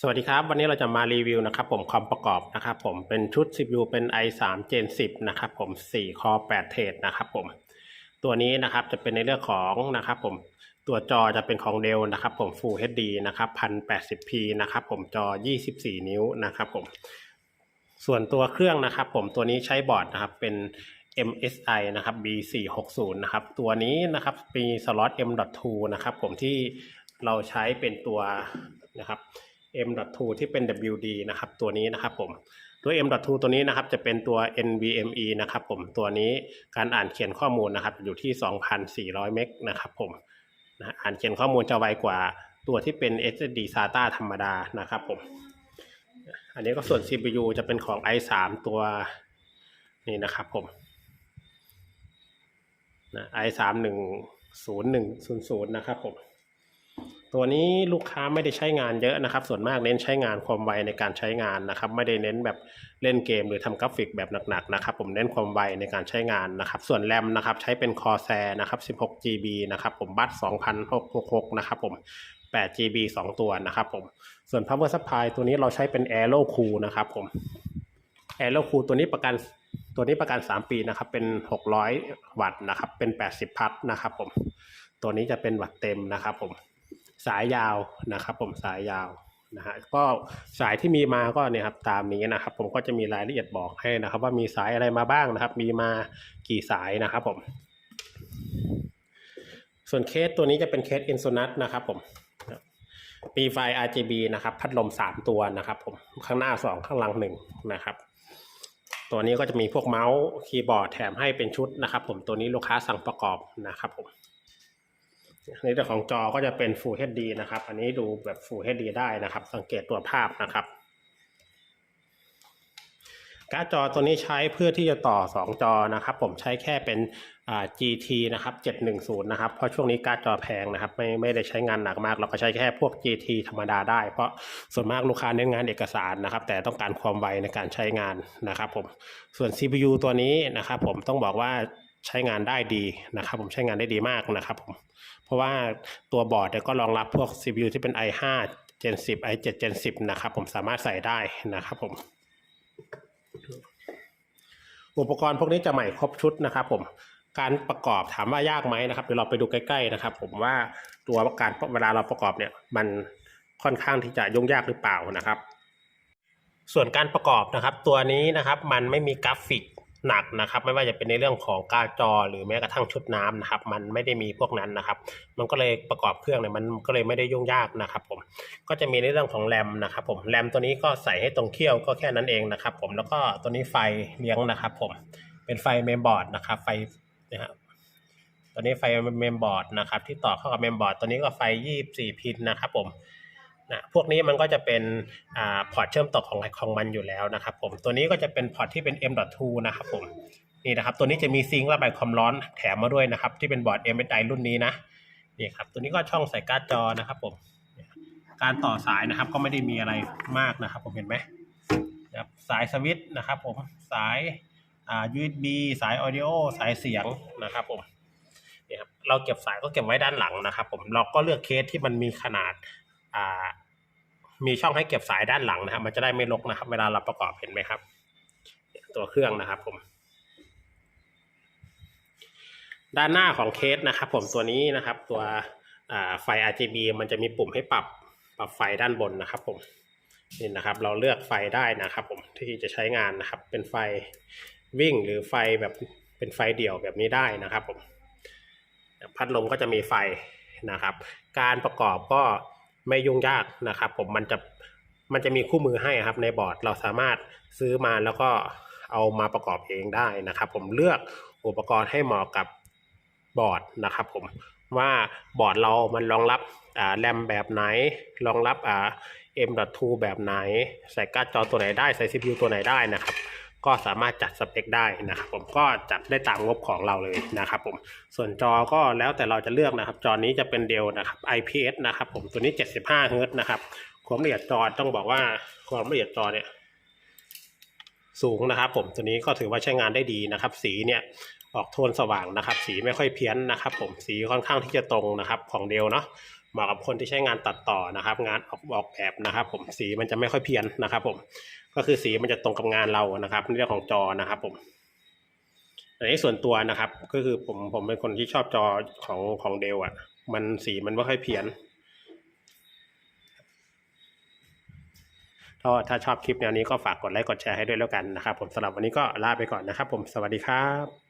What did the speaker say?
สวัสดีครับ วันนี้เราจะมารีวิวนะครับผมคอมประกอบนะครับผมเป็นชุด CPU เป็น i3 Gen 10นะครับผม4 Core 8 t h r e นะครับผมตัวนี้นะครับจะเป็นในเรื่องของนะครับผมตัวจอจะเป็นของ Dell นะครับผม Full HD นะครับ 1080p นะครับผมจอ 24 นิ้วนะครับผมส่วนตัวเครื่องนะครับผมตัวนี้ใช้บอร์ดนะครับเป็น MSI นะครับ B460 นะครับตัวนี้นะครับมีสล็อต M.2 นะครับผมที่เราใช้เป็นตัวนะครับ M.2 ที่เป็น WD นะครับตัวนี้นะครับผมตัว M.2 ตัวนี้นะครับจะเป็นตัว NVMe นะครับผมตัวนี้การอ่านเขียนข้อมูลนะครับอยู่ที่ 2,400 เมกนะครับผมนะอ่านเขียนข้อมูลจะไวกว่าตัวที่เป็น SSD SATA ธรรมดานะครับผมอันนี้ก็ส่วน CPU จะเป็นของ i3 ตัวนี่นะครับผมนะ i3 10100นะครับผม ตัวนี้ลูกค้าไม่ได้ใช้งานเยอะนะครับ ส่วนมากเน้นใช้งานความไวในการใช้งานนะครับ ไม่ได้เน้นแบบเล่นเกมหรือทำกราฟิกแบบหนักๆนะครับ ผมเน้นความไวในการใช้งานนะครับ ส่วนแรมนะครับใช้เป็น Corsair นะครับ 16 GB นะครับ ผมบัต2,666นะครับ ผม 8 GB 2 ตัวนะครับ ผม ส่วน power supply ตัวนี้เราใช้เป็น Aero Cool นะครับ ผม Aero Cool ตัวนี้ประกันตัวนี้ประกัน 3 ปีนะครับ เป็น 600 วัตต์นะครับ เป็น 80 พัทนะครับ ผม ตัวนี้จะเป็นวัตต์เต็มนะครับ ผม สายยาวนะครับ ผมสายยาวนะฮะก็สายที่มีมาก็เนี่ยครับตามนี้นะครับ ผมก็จะมีรายละเอียดบอกให้นะครับ ว่ามีสายอะไรมาบ้างนะครับ มีมากี่สายนะครับ ผม ส่วนเคสตัวนี้จะเป็นเคสอินโซนัตนะครับ ผมมีไฟ RGB นะครับ พัดลม 3 ตัวนะครับ ผมข้างหน้า 2 ข้างหลัง1นะครับ ตัวนี้ก็จะมีพวกเมาส์คีย์บอร์ดแถมให้เป็นชุดนะครับ ผมตัวนี้ลูกค้าสั่งประกอบนะครับผม ในเรื่องของจอก็จะเป็น Full HD นะครับ อันนี้ดูแบบ Full HD ได้นะครับ สังเกตตัวภาพนะครับ การ์ดจอตัวนี้ใช้เพื่อที่จะต่อ 2 จอนะครับ ผมใช้แค่เป็นอ่า GT นะครับ 710 นะครับ เพราะช่วงนี้การ์ดจอแพงนะครับ ไม่ไม่ได้ใช้งานหนักมาก เราก็ใช้แค่พวก GT ธรรมดาได้ เพราะส่วนมากลูกค้าเน้นงานเอกสารนะครับ แต่ต้องการความไวในการใช้งานนะครับผม ส่วน CPU ตัวนี้นะครับ ผมต้องบอกว่า ใช้งานได้ดีนะครับ ผมใช้งานได้ดีมากนะครับผมเพราะว่าตัวบอร์ดเนี่ยก็รองรับพวก CPU ที่เป็น i5 Gen 10 i7 Gen 10นะครับผมสามารถใส่ได้นะครับผมอุปกรณ์พวกนี้จะใหม่ครบชุดนะครับผมการประกอบถามว่ายากไหมนะครับเดี๋ยวเราไปดูใกล้ๆนะครับ ผมว่าตัวการเวลาเราประกอบเนี่ยมันค่อนข้างที่จะยุ่งยากหรือเปล่านะครับ ส่วนการประกอบนะครับ ตัวนี้นะครับมันไม่มีกราฟิก หนักนะครับ ไม่ว่าจะเป็นในเรื่องของกาจอ หรือแม้กระทั่งชุดน้ำนะครับ มันไม่ได้มีพวกนั้นนะครับ มันก็เลยประกอบเครื่องเนี่ยมันก็เลยไม่ได้ยุ่งยากนะครับ ผมก็จะมีในเรื่องของแรมนะครับ ผมแรมตัวนี้ก็ใส่ให้ตรงเขี้ยวก็แค่นั้นเองนะครับ ผมแล้วก็ตัวนี้ไฟเลี้ยงนะครับ ผมเป็นไฟเมมบอร์ดนะครับ ไฟนะครับตัวนี้ไฟเมมบอร์ดนะครับ ที่ต่อเข้ากับเมมบอร์ดตัวนี้ก็ไฟ 24 พินนะครับ ผม นะพวกนี้มันก็จะเป็นอ่าพอร์ตเชื่อมต่อของของมันอยู่แล้วนะครับผมตัวนี้ก็จะเป็นพอร์ตที่เป็น M.2 นะครับผมนี่นะครับตัวนี้จะมีซิงค์ระบายความร้อนแถมมาด้วยนะครับ ที่เป็นบอร์ด MSI รุ่นนี้นะนี่ครับตัวนี้ก็ช่องใส่การ์ดจอนะครับผมการต่อสายนะครับก็ไม่ได้มีอะไรมากนะครับ ผมเห็นไหมครับสายสวิตช์นะครับผมสายอ่า USB สาย audio สายเสียงนะครับผมเนี่ยครับเราเก็บสายก็เก็บไว้ด้านหลังนะครับ ผมเราก็เลือกเคสที่มันมีขนาด มีช่องให้เก็บสายด้านหลังนะครับ มันจะได้ไม่รกนะครับ เวลาเราประกอบเห็นไหมครับตัวเครื่องนะครับผม ด้านหน้าของเคสนะครับ ผมตัวนี้นะครับ ตัวไฟ RGB มันจะมีปุ่มให้ปรับปรับไฟด้านบนนะครับ ผมนี่นะครับ เราเลือกไฟได้นะครับ ผมที่จะใช้งานนะครับ เป็นไฟวิ่งหรือไฟแบบเป็นไฟเดี่ยวแบบนี้ได้นะครับ ผม พัดลมก็จะมีไฟนะครับ การประกอบก็ ไม่ยุ่งยากนะครับ ผมมันจะมันจะมีคู่มือให้ครับในบอร์ดเราสามารถซื้อมาแล้วก็เอามาประกอบเองได้นะครับ ผมเลือกอุปกรณ์ให้เหมาะกับบอร์ดนะครับ ผมว่าบอร์ดเรามันรองรับแรมแบบไหน รองรับอ่า M.2 แบบไหน ใส่การ์ดจอตัวไหนได้ ใส่ CPU ตัวไหนได้นะครับ ก็สามารถจัดสเปคได้นะครับผมก็จัดได้ตามงบของเราเลยนะครับผมส่วนจอก็แล้วแต่เราจะเลือกนะครับ จอนี้จะเป็นเดลนะครับ IPS นะครับผมตัวนี้ 75เฮิร์ตนะครับความละเอียดจอต้องบอกว่าความละเอียดจอเนี่ยสูงนะครับ ผมตัวนี้ก็ถือว่าใช้งานได้ดีนะครับ สีเนี่ยออกโทนสว่างนะครับ สีไม่ค่อยเพี้ยนนะครับ ผมสีค่อนข้างที่จะตรงนะครับของเดลเนาะ เหมาะกับคนที่ใช้งานตัดต่อนะครับ งานออกออกแบบนะครับ ผมสีมันจะไม่ค่อยเพี้ยนนะครับ ผม ก็คือสีมันจะตรงกับงานเรานะครับในเรื่องของจอนะครับ ผมอันนี้ส่วนตัวนะครับ ก็คือผมผมเป็นคนที่ชอบจอของของเดลอะ มันสีมันไม่ค่อยเพี้ยนก็ถ้าชอบคลิปแนวนี้ก็ฝากกดไลค์กดแชร์ให้ด้วยแล้วกันนะครับ ผมสำหรับวันนี้ก็ลาไปก่อนนะครับ ผมสวัสดีครับ